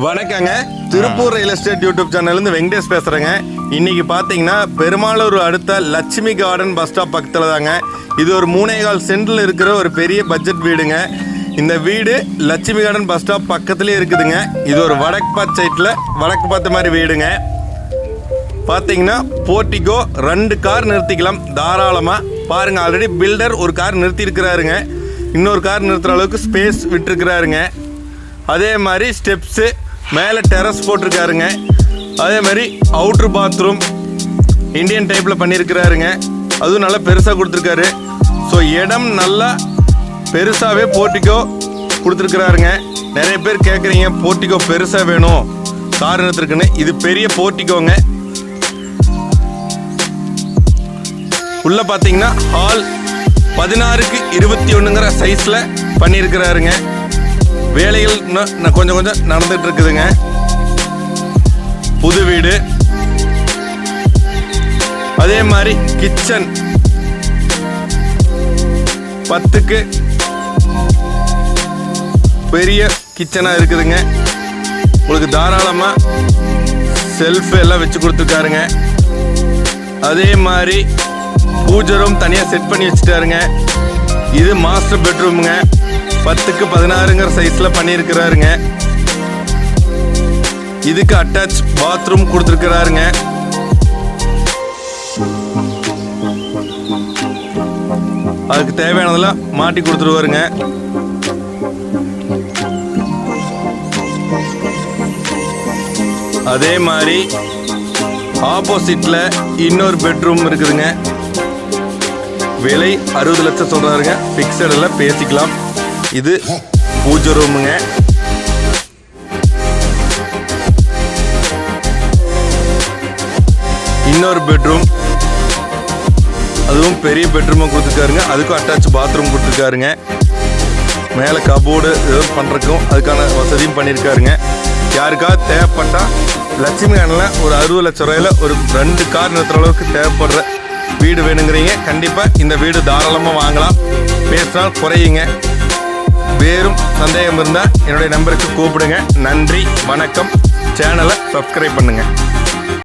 வணக்கங்க. Tiruppur real estate YouTube சேனல்லேருந்து வெங்கடேஷ் பேசுகிறேங்க இன்னைக்கு பார்த்தீங்கன்னா பெருமாளூர் அடுத்த லட்சுமி கார்டன் பஸ் ஸ்டாப் பக்கத்தில் தாங்க. இது ஒரு மூணே கால் சென்டில் இருக்கிற ஒரு பெரிய பட்ஜெட் வீடுங்க. இந்த வீடு லட்சுமி கார்டன் பஸ் ஸ்டாப் பக்கத்துலேயே இருக்குதுங்க. இது ஒரு வடக்கு பார்த்த சைட்டில் வடக்கு பார்த்த மாதிரி வீடுங்க. பார்த்தீங்கன்னா போர்ட்டிகோ ரெண்டு கார் நிறுத்திக்கலாம். தாராளமாக பாருங்க ஆல்ரெடி பில்டர் ஒரு கார் நிறுத்தி இருக்கிறாருங்க. இன்னொரு கார் நிறுத்துற அளவுக்கு ஸ்பேஸ் விட்டுருக்கிறாருங்க. அதே மாதிரி ஸ்டெப்ஸு மேலே டெரஸ் போட்டிருக்காருங்க. அதே மாதிரி அவுட்ரு பாத்ரூம் இந்தியன் டைப்பில் பண்ணியிருக்கிறாருங்க. அதுவும் நல்லா பெருசாக கொடுத்துருக்காரு. ஸோ இடம் நல்லா பெருசாகவே போர்ட்டிக்கோ கொடுத்துருக்குறாருங்க. நிறைய பேர் கேட்குறீங்க போர்ட்டிக்கோ பெருசாக வேணும். கார் நிறுத்துருக்குன்னு இது பெரிய போர்ட்டிக்கோங்க உள்ளே பார்த்தீங்கன்னா ஹால் பதினாறுக்கு இருபத்தி ஒன்றுங்கிற சைஸில் பண்ணியிருக்கிறாருங்க. வேலைகள் இன்னும் கொஞ்சம் கொஞ்சம் நடந்துட்டு இருக்குதுங்க புது வீடு. அதே மாதிரி கிச்சன் பத்துக்கு பெரிய கிச்சனாக இருக்குதுங்க. உங்களுக்கு தாராளமாக செல்ஃப் எல்லாம் வச்சு கொடுத்துருக்காருங்க. அதே மாதிரி பூஜை ரூம் தனியாக செட் பண்ணி வச்சுட்டாருங்க. இது மாஸ்டர் பெட்ரூமுங்க பத்துக்கு பதினாறுங்கிற சைஸில் பண்ணியிருக்கிறாருங்க. இதுக்கு அட்டாச் பாத்ரூம் கொடுத்துருக்கிறாருங்க. அதுக்கு தேவையானதெல்லாம் மாட்டி கொடுத்துருவாருங்க. அதே மாதிரி ஆப்போசிட்டில் இன்னொரு பெட்ரூம் இருக்குதுங்க. விலை அறுபது லட்சம் சொல்கிறாருங்க ஃபிக்ஸடில் பேசிக்கலாம். இது பூஜை ரூமுங்க. இன்னொரு பெட்ரூம் அதுவும் பெரிய பெட்ரூமாக கொடுத்துருக்காருங்க. அதுக்கும் அட்டாச் பாத்ரூம் கொடுத்துருக்காருங்க. மேலே கபோர்டு எதுவும் பண்ணுறக்கும் அதுக்கான வசதியும் பண்ணியிருக்காருங்க. யாருக்காவது தேவைப்பட்டால் லட்சுமி கானில் ஒரு அறுபது லட்ச ரூபாயில ஒரு ரெண்டு கார் நிறுத்துற அளவுக்கு தேவைப்படுற வீடு வேணுங்கிறீங்க. கண்டிப்பாக இந்த வீடு தாராளமாக வாங்கலாம். பேசினால் குறையுங்க. வேறும் சந்தேகம் இருந்தால் என்னுடைய நம்பருக்கு கூப்பிடுங்க. நன்றி வணக்கம். சேனலை சப்ஸ்கிரைப் பண்ணுங்கள்